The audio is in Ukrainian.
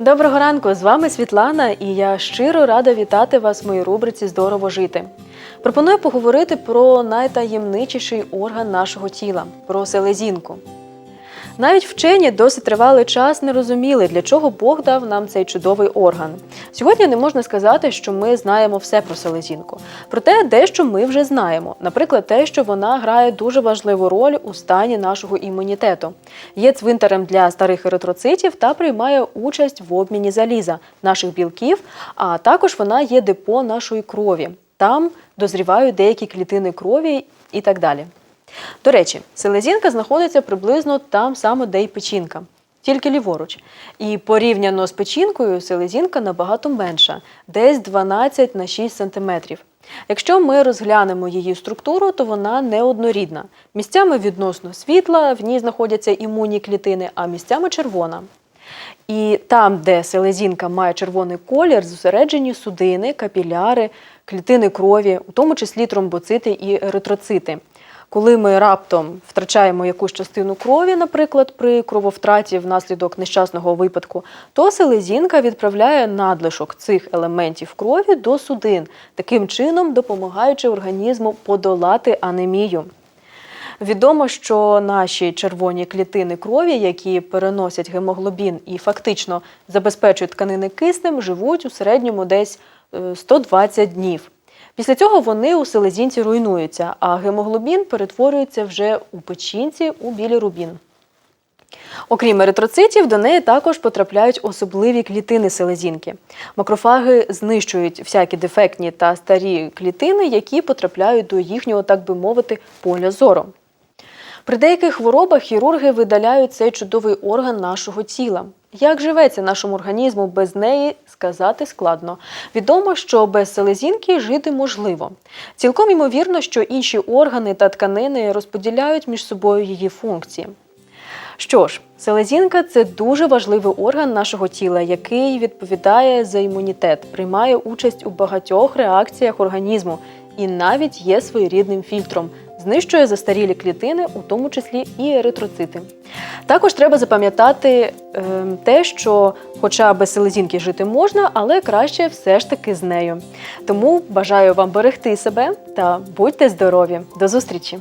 Доброго ранку! З вами Світлана, і я щиро рада вітати вас в моїй рубриці Здорово жити. Пропоную поговорити про найтаємничіший орган нашого тіла про селезінку. Навіть вчені досить тривалий час не розуміли, для чого Бог дав нам цей чудовий орган. Сьогодні не можна сказати, що ми знаємо все про селезінку. Проте дещо ми вже знаємо. Наприклад, те, що вона грає дуже важливу роль у стані нашого імунітету. Є цвинтарем для старих еритроцитів та приймає участь в обміні заліза, наших білків, а також вона є депо нашої крові. Там дозрівають деякі клітини крові і так далі. До речі, селезінка знаходиться приблизно там саме, де й печінка, тільки ліворуч. І порівняно з печінкою селезінка набагато менша, десь 12 на 6 см. Якщо ми розглянемо її структуру, то вона неоднорідна. Місцями відносно світла, в ній знаходяться імунні клітини, а місцями червона. І там, де селезінка має червоний колір, зосереджені судини, капіляри, клітини крові, у тому числі тромбоцити і еритроцити. Коли ми раптом втрачаємо якусь частину крові, наприклад, при крововтраті внаслідок нещасного випадку, то селезінка відправляє надлишок цих елементів крові до судин, таким чином допомагаючи організму подолати анемію. Відомо, що наші червоні клітини крові, які переносять гемоглобін і фактично забезпечують тканини киснем, живуть у середньому десь е, 120 днів. Після цього вони у селезінці руйнуються, а гемоглобін перетворюється вже у печінці у білірубін. Окрім еритроцитів, до неї також потрапляють особливі клітини селезінки. Макрофаги знищують всякі дефектні та старі клітини, які потрапляють до їхнього, так би мовити, поля зору. При деяких хворобах хірурги видаляють цей чудовий орган нашого тіла. Як живеться нашому організму без неї, сказати складно. Відомо, що без селезінки жити можливо. Цілком ймовірно, що інші органи та тканини розподіляють між собою її функції. Що ж, селезінка це дуже важливий орган нашого тіла, який відповідає за імунітет, приймає участь у багатьох реакціях організму і навіть є своєрідним фільтром, знищує застарілі клітини, у тому числі і еритроцити. Також треба запам'ятати е, те, що, хоча без селезінки жити можна, але краще все ж таки з нею. Тому бажаю вам берегти себе та будьте здорові. До зустрічі!